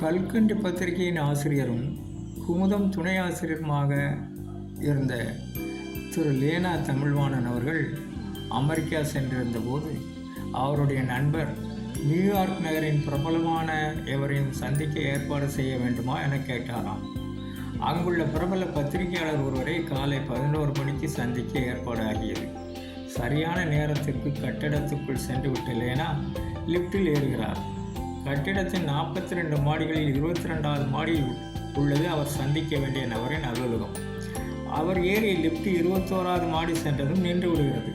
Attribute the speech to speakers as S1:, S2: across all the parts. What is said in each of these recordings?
S1: கல்கண்டு பத்திரிகையின் ஆசிரியரும் குமுதம் துணை ஆசிரியருமாக இருந்த திரு லேனா தமிழ்வாணன் அவர்கள் அமெரிக்கா சென்றிருந்தபோது அவருடைய நண்பர் நியூயார்க் நகரின் பிரபலமான எவரையும் சந்திக்க ஏற்பாடு செய்ய வேண்டுமா என கேட்டாராம். அங்குள்ள பிரபல பத்திரிகையாளர் ஒருவரை காலை பதினோரு மணிக்கு சந்திக்க ஏற்பாடு ஆகியது. சரியான நேரத்திற்கு கட்டடத்துக்குள் சென்று விட்ட லேனா லிஃப்டில் ஏறுகிறார். கட்டிடத்தின் நாற்பத்தி ரெண்டு மாடிகளில் இருபத்தி ரெண்டாவது மாடியில் உள்ளது. அவர் சந்திக்க வேண்டிய நபரின் அலுவலகம். அவர் ஏறிய லிஃப்ட் இருபத்தோராவது மாடி சென்றதும் நின்று விடுகிறது.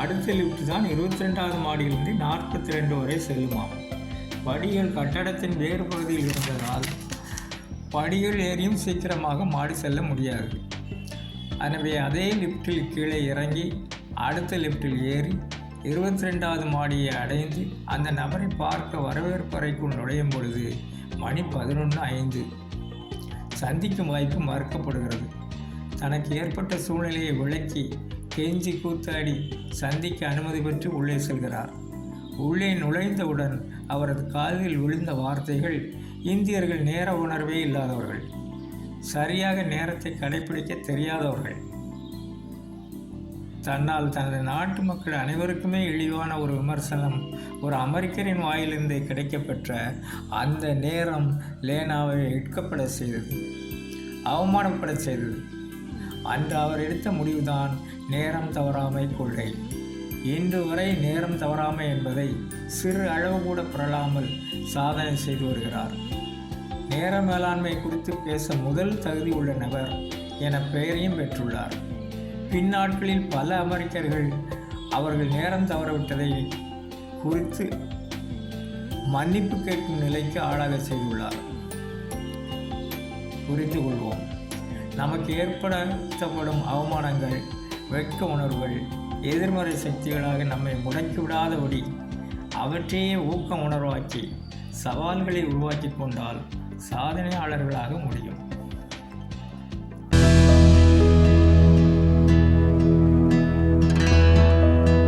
S1: அடுத்த லிஃப்ட் தான் இருபத்தி ரெண்டாவது மாடியிலிருந்து நாற்பத்தி ரெண்டு வரை செல்லுமாம். படிகள் கட்டடத்தின் வேறு பகுதியில் இருந்ததால் படிகள் ஏறியும் சீக்கிரமாக மாடி செல்ல முடியாது. எனவே அதே லிஃப்ட்டில் கீழே இறங்கி அடுத்த லிஃப்ட்டில் ஏறி இருபத்தி ரெண்டாவது மாடியை அடைந்து அந்த நபரை பார்க்க வரவேற்பறைக்குள் நுழையும் பொழுது மணி பதினொன்று ஐந்து. சந்திக்கும் வாய்ப்பு மறுக்கப்படுகிறது. தனக்கு ஏற்பட்ட சூழ்நிலையை விளக்கி கெஞ்சி கூத்தாடி சந்திக்க அனுமதி பெற்று உள்ளே செல்கிறார். உள்ளே நுழைந்தவுடன் அவரது காதில் விழுந்த வார்த்தைகள் இந்தியர்கள் நேர உணர்வே இல்லாதவர்கள். சரியாக நேரத்தை கடைபிடிக்க தெரியாதவர்கள். தன்னால் தனது நாட்டு மக்கள் அனைவருக்குமே இழிவான ஒரு விமர்சனம் ஒரு அமெரிக்கரின் வாயிலிருந்து கிடைக்கப்பெற்ற அந்த நேரம் லேனாவை இட்கப்பட செய்தது. அவமானப்பட செய்தது. அன்று அவர் எடுத்த முடிவுதான் நேரம் தவறாமை கொள்கை. இன்று வரை நேரம் தவறாமை என்பதை சிறு அளவு கூட புரளாமல் சாதனை செய்து வருகிறார். நேர மேலாண்மை குறித்து பேச முதல் தகுதி உள்ள நபர் என பெயரையும் பெற்றுள்ளார். பின்னாட்களில் பல அமெரிக்கர்கள் அவர்கள் நேரம் தவறவிட்டதை குறித்து மன்னிப்பு கேட்கும் நிலைக்கு ஆளாக செய்துள்ளார். புரிந்து கொள்வோம் நமக்கு ஏற்படுத்தப்படும் அவமானங்கள் வெட்க உணர்வுகள் எதிர்மறை சக்திகளாக நம்மை முடக்கி விடாதபடி அவற்றையே ஊக்க உணர்வாக்கி சவால்களை உருவாக்கி கொண்டால் சாதனையாளர்களாக முடியும்.